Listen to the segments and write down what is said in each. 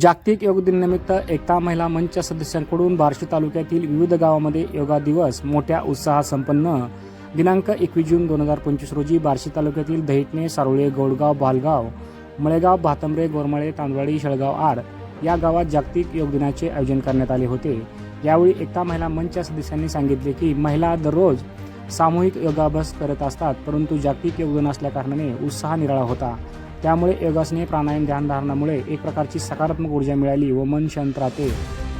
जागतिक योग दिनानिमित्त एकता महिला मंच सदस्यांकडून बार्शी तालुक्यातील विविध गावामध्ये योगा दिवस मोठ्या उत्साहात संपन्न. दिनांक एकवीस जून दोन हजार पंचवीस रोजी बार्शी तालुक्यातील दहिटणे सारोळे गोडगाव बालगाव मळेगाव भातंबरे गोरमळे तांदवाडी शेळगाव आड या गावात जागतिक योग दिनाचे आयोजन करण्यात आले होते. यावेळी एकता महिला मंचच्या सदस्यांनी सांगितले की महिला दररोज सामूहिक योगाभ्यास करत असतात परंतु जागतिक योगदान असल्याकारणाने उत्साह निराळा होता. त्यामुळे योगासने प्राणायाम ध्यानधारणामुळे एक प्रकारची सकारात्मक ऊर्जा मिळाली व मन शांत राहते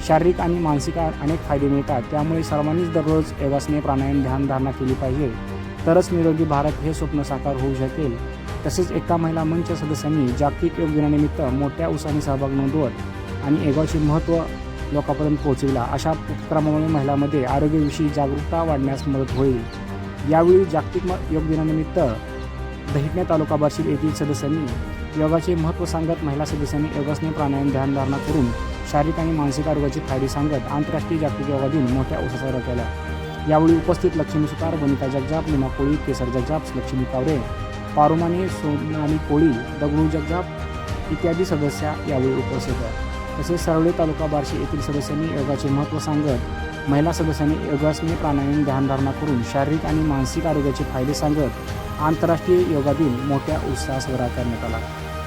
शारीरिक आणि मानसिक अनेक फायदे मिळतात. त्यामुळे सर्वांनीच दररोज योगासने प्राणायाम ध्यानधारणा केली पाहिजे. तरच निरोगी भारत हे स्वप्न साकार होऊ शकेल. तसेच एका महिला मंच सदस्यांनी जागतिक योग दिनानिमित्त मोठ्या उत्साहाने सहभाग नोंदवत आणि योगाचे महत्त्व लोकांपर्यंत पोहोचविला. अशा उपक्रमामुळे महिलांमध्ये आरोग्याविषयी जागरूकता वाढण्यास मदत होईल. यावेळी जागतिक योग दिनानिमित्त दहिटणे तालुका बार्शी येथील सदस्यांनी योगाचे महत्त्व सांगत महिला सदस्यांनी योगासने प्राणायाम ध्यानधारणा करून शारीरिक आणि मानसिक आरोग्याची फायदे सांगत आंतरराष्ट्रीय जागतिक योगा दिन मोठ्या उत्साहात केला. यावेळी उपस्थित लक्ष्मी सुतार वनिता जगजाप लीना कोळी केसर जगजाप लक्ष्मी कावरे पारुमाने सोनाली कोळी दगडू जगजाप इत्यादी सदस्य यावेळी उपस्थित आहेत तसेच सरवडे तालुका बार्शी येथील सदस्यांनी योगाचे महत्त्व सांगत महिला सदस्यांनी योगासने प्राणायाम ध्यानधारणा करून शारीरिक आणि मानसिक आरोग्याचे फायदे सांगत आंतरराष्ट्रीय योगा दिन मोठ्या उत्साहात साजरा करण्यात आला.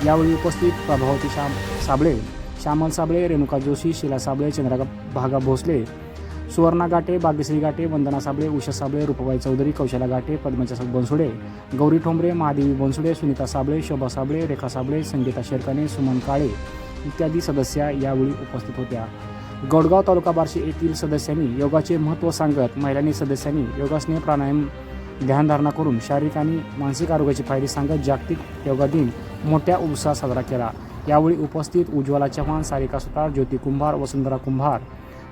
यावेळी उपस्थित प्रभावती श्याम साबळे श्यामल साबळे रेणुका जोशी शिला साबळे चंद्रा भागा भोसले सुवर्णा गाटे बागेश्री गाटे वंदना साबळे उषा साबळे रूपबाई चौधरी कौशला गाटे पद्मचा बनसुडे गौरी ठोंबरे महादेवी बनसुडे सुनीता साबळे शोभा साबळे रेखा साबळे संगीता शेरकाने सुमन काळे इत्यादी सदस्या यावेळी उपस्थित होत्या. गडगाव तालुका बार्शी येथील सदस्यांनी योगाचे महत्त्व सांगत महिलांनी सदस्यांनी योगासने प्राणायाम ध्यानधारणा करून शारीरिक आणि मानसिक आरोग्याचे फायदे सांगत जागतिक योगा दिन मोठ्या उत्साहात साजरा केला. यावेळी उपस्थित उज्ज्वला चव्हाण सारिका सुतार ज्योती कुंभार वसुंधरा कुंभार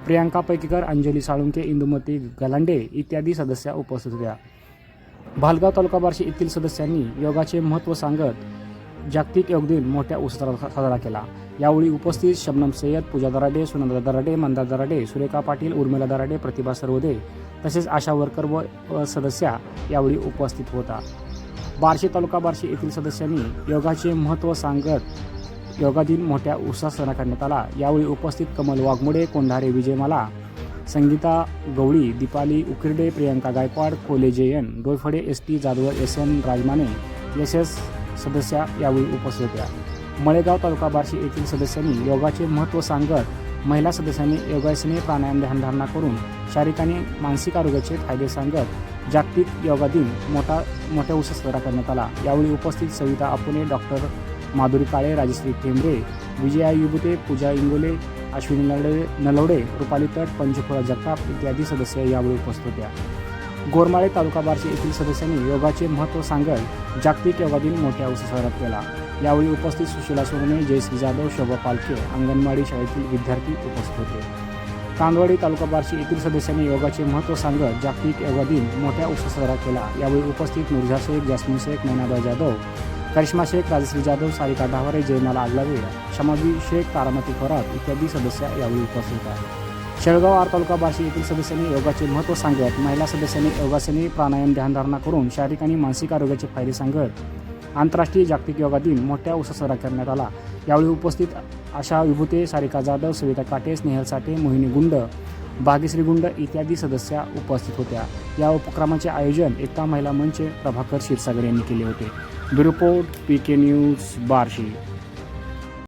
प्रियांका पैकीकर अंजली साळुंके इंदुमती गलांडे इत्यादी सदस्या उपस्थित होत्या. भालगाव तालुका बार्शी येथील सदस्यांनी योगाचे महत्त्व सांगत जागतिक योग दिन मोठ्या उत्साहात साजरा केला. यावेळी उपस्थित शबनम सय्यद पूजा दराडे सुनंदा दराडे मंदा दराडे सुरेखा पाटील उर्मिला दराडे प्रतिभा सर्वदे तसेच आशा वर्कर व व सदस्या यावेळी उपस्थित होता. बार्शी तालुका बार्शी येथील सदस्यांनी योगाचे महत्त्व सांगत योगा दिन मोठ्या उत्साहात साजरा करण्यात आला. यावेळी उपस्थित कमल वाघमोडे कोंढारे विजयमाला संगीता गवळी दीपाली उकिरडे Priyanka Gaikwad Kole Jayan Doyphode S T Jadhav S N Rajmane S S सदस्या यावेळी उपस्थित होत्या. मळेगाव तालुका बार्शी येथील सदस्यांनी योगाचे महत्त्व सांगत महिला सदस्यांनी योगासने प्राणायाम ध्यानधारणा करून शारीरिक आणि मानसिक आरोग्याचे फायदे सांगत जागतिक योगा दिन मोठा मोठ्या उत्साहात साजरा करण्यात आला. यावेळी उपस्थित सविता अपुने डॉक्टर माधुरी काळे राजश्री ठेंबरे विजया युबुते पूजा इंगोले अश्विनी नलडे नलवडे रुपाली तट पंचफुला जगताप इत्यादी सदस्य यावेळी उपस्थित होत्या. गोरमाळे तालुका बार्शी येथील सदस्यांनी योगाचे महत्त्व सांगत जागतिक योगा दिन मोठ्या उत्साहात केला. यावेळी उपस्थित सुशीला सोनने जयश्री जाधव शोभा पालखे अंगणवाडी शाळेतील विद्यार्थी उपस्थित होते. कांदवाडी तालुका बार्शी येथील सदस्यांनी योगाचे महत्त्व सांगत जागतिक योगा दिन मोठ्या उत्साहात साजरा केला. यावेळी उपस्थित मुर्झा शेख जास्मिन शेख नैनाबाई जाधव करिश्मा शेख राजश्री जाधव सारिका डावारे जयमाला आगलावे शमाबी शेख तारामती खरात इत्यादी सदस्य यावेळी उपस्थित आहेत. शेळगाव आर तालुका बार्शी येथील सदस्यांनी योगाचे महत्त्व सांगत महिला सदस्यांनी योगासने प्राणायाम ध्यानधारणा करून शारीरिक आणि मानसिक आरोग्याचे फायदे सांगत आंतरराष्ट्रीय जागतिक योगा दिन मोठ्या उत्साहात साजरा करण्यात आला. यावेळी उपस्थित आशा विभूते सारिका जाधव सविता काटे स्नेहल साठे मोहिनी गुंड भाग्यश्री गुंड इत्यादी सदस्या उपस्थित होत्या. या उपक्रमाचे आयोजन एकता महिला मंच प्रभाकर क्षीरसागर यांनी केले होते. Bureau report P K news Barshi.